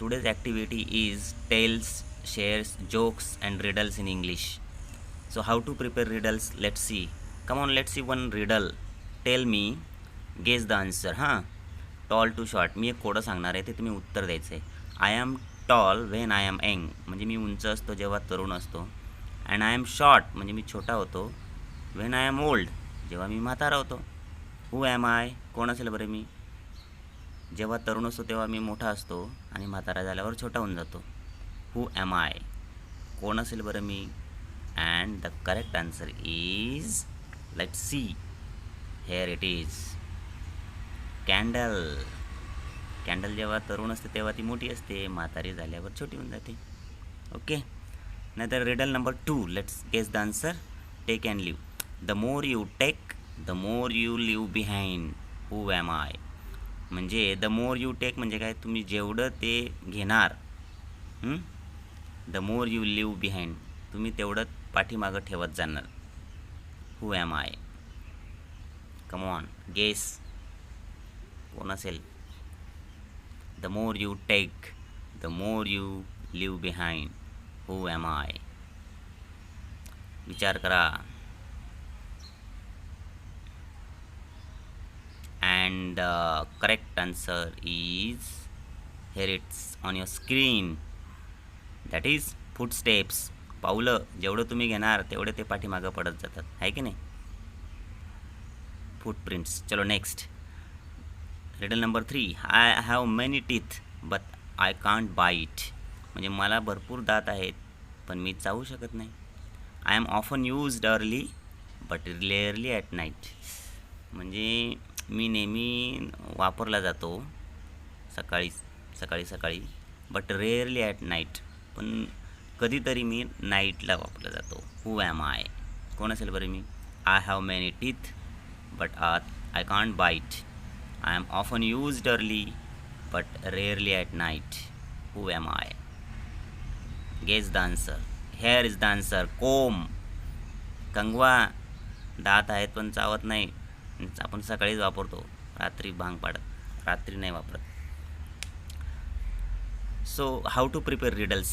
Today's activity is tales shares jokes and riddles in English so how to prepare riddles let see come on let see one riddle tell me guess the answer हां tall to short मी एक कोडं सांगणार आहे ते तुम्ही उत्तर द्यायचं आहे I am tall when I am young म्हणजे मी उंच असतो जेव्हा तरुण असतो. अँड आय एम शॉर्ट म्हणजे मी छोटा होतो. वेन आय एम ओल्ड जेव्हा मी म्हातारा होतो. हू ॲम आय कोण असेल बरं मी? जेव्हा तरुण असतो तेव्हा मी मोठा असतो आणि म्हातारा झाल्यावर छोटा होऊन जातो. हू ॲम आय कोण असेल बरं मी? And the correct answer is let see here it is candle candle जेव्हा तरुण असते तेव्हा ती मोठी असते म्हातारी झाल्यावर छोटी होऊन जाते. ओके नाहीतर riddle number two let's guess the answer take and leave the more you take the more you leave behind who am I म्हणजे द मोर यू टेक म्हणजे काय? तुम्ही जेवढं ते घेणार the more you leave behind तुम्ही तेवढं पाठीमागं ठेवत जाणार. Who am I come on guess कोण असेल? The more you take the more you leave behind who am I विचार करा. And the correct answer is here it's on your screen. That is footsteps. पावलं जेवढं तुम्ही घेणार तेवढे ते पाठीमागं पडत जातात. आहे की नाही? फुटप्रिंट्स चलो next riddle number three I have many teeth but I can't bite म्हणजे मला भरपूर दात आहेत पण मी चावू शकत नाही. I am often used early but rarely at night म्हणजे मी नेहमी वापरला जातो सकाळी सकाळी सकाळी बट रेअरली ॲट नाईट पण कधीतरी मी नाईटला वापरला जातो. हू ॲम आय कोण असेल बरं मी? I have many teeth but I can't bite I am often used early but rarely at night who am I guess the answer here is the answer comb कंगवा दात आहेत पण चावत नाही आपण सकाळीच वापरतो. रात्री भांग पाडत. रात्री नाही वापरत. So how to prepare riddles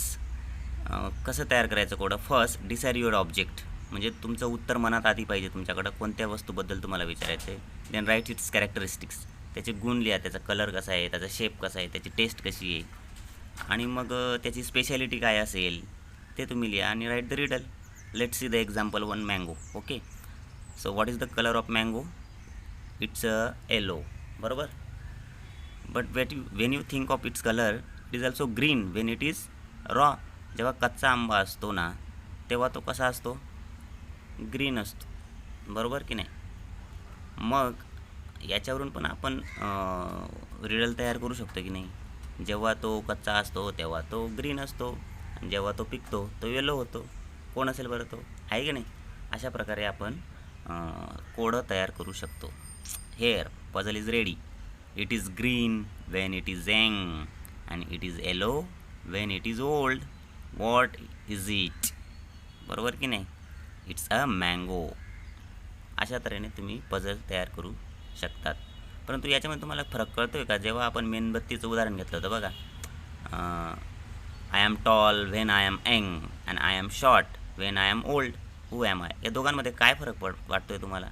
कसं तयार करायचं कोडं? फर्स्ट डिसाईड युअर ऑब्जेक्ट म्हणजे तुमचं उत्तर मनात आधी पाहिजे तुमच्याकडं. कोणत्या वस्तूबद्दल तुम्हाला विचारायचं आहे देन राईट इट्स कॅरेक्टरिस्टिक्स त्याचे गुण लिहा. त्याचा कलर कसा आहे? त्याचा शेप कसा आहे? त्याची टेस्ट कशी आहे? आणि मग त्याची स्पेशालिटी काय असेल? ते तुम्ही लिहा आणि write the riddle let see the example one mango okay so what is the colour of mango it's a yellow बरोबर? But wait you when you think of its colour it is also green when it is raw जेव्हा कच्चा आंबा असतो ना तेव्हा तो कसा असतो? ग्रीन असतो. बरोबर की नाही? मग याच्यावरून पण आपण रिडल तयार करू शकतो की नाही? जेव्हा तो कच्चा असतो तेव्हा तो ग्रीन असतो. जेव्हा तो पिकतो तो येलो होतो. कोण असेल बरं तो? आहे की नाही? अशा प्रकारे आपण कोडं तयार करू शकतो. Here puzzle is ready it is green when it is young and it is yellow when it is old what is it बरोबर की नाही? इट्स अ मँगो अशा तऱ्हेने तुम्ही पझल तयार करू शकतात. परंतु याच्यामध्ये तुम्हाला फरक कळतो आहे का? जेव्हा आपण मेणबत्तीचं उदाहरण घेतलं होतं बघा. I am tall when I am young and I am short when I am old who am I या दोघांमध्ये काय फरक पड वाटतो आहे तुम्हाला?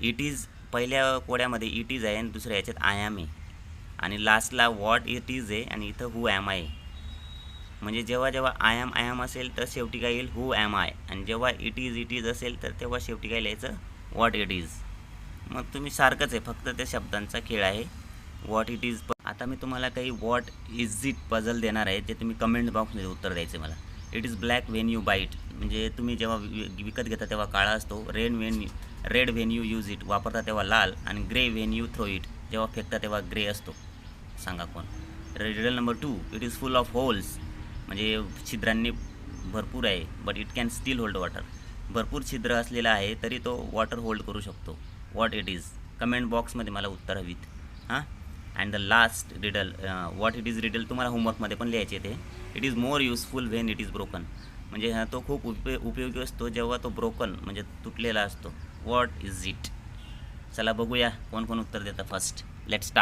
इट इज पहिल्या कोड्यामध्ये इट इज आहे आणि दुसऱ्या याच्यात आय ॲम आहे. आणि लास्टला वॉट इट इज आहे आणि इथं हू ॲम आय म्हणजे जेव्हा जेव्हा आय एम आय एम असेल तर शेवटी काय येईल? हू ॲम आय आणि जेव्हा इट इज इट इज असेल तर तेव्हा शेवटी काय लिहायचं? वॉट इट इज मग तुम्ही सारखंच आहे फक्त त्या शब्दांचा खेळ आहे. वॉट इट इज आता मी तुम्हाला काही वॉट इज इट पझल देणार आहे ते तुम्ही कमेंट बॉक्समध्ये उत्तर द्यायचं मला. It is black when you bite म्हणजे तुम्ही जेव्हा विकत घेता तेव्हा काळा असतो. Red when red when you use it वापरता तेव्हा लाल आणि grey when you throw it जेव्हा फेकता तेव्हा ग्रे असतो. सांगा कोण? Riddle number two it is full of holes म्हणजे छिद्रांनी भरपूर आहे but it can still hold water भरपूर छिद्र असलेला आहे तरी तो वॉटर होल्ड करू शकतो. वॉट इट इज कमेंट बॉक्समध्ये मला उत्तर हवीत. हां? And the last riddle what it is riddle तुम्हाला होमवर्कमध्ये पण लिहायचे ते. It is more useful when it is broken म्हणजे हा तो खूप उपयो उपयोगी असतो जेव्हा तो ब्रोकन म्हणजे तुटलेला असतो. वॉट इज इट चला बघूया कोण कोण उत्तर देतं फर्स्ट लेट स्टार्ट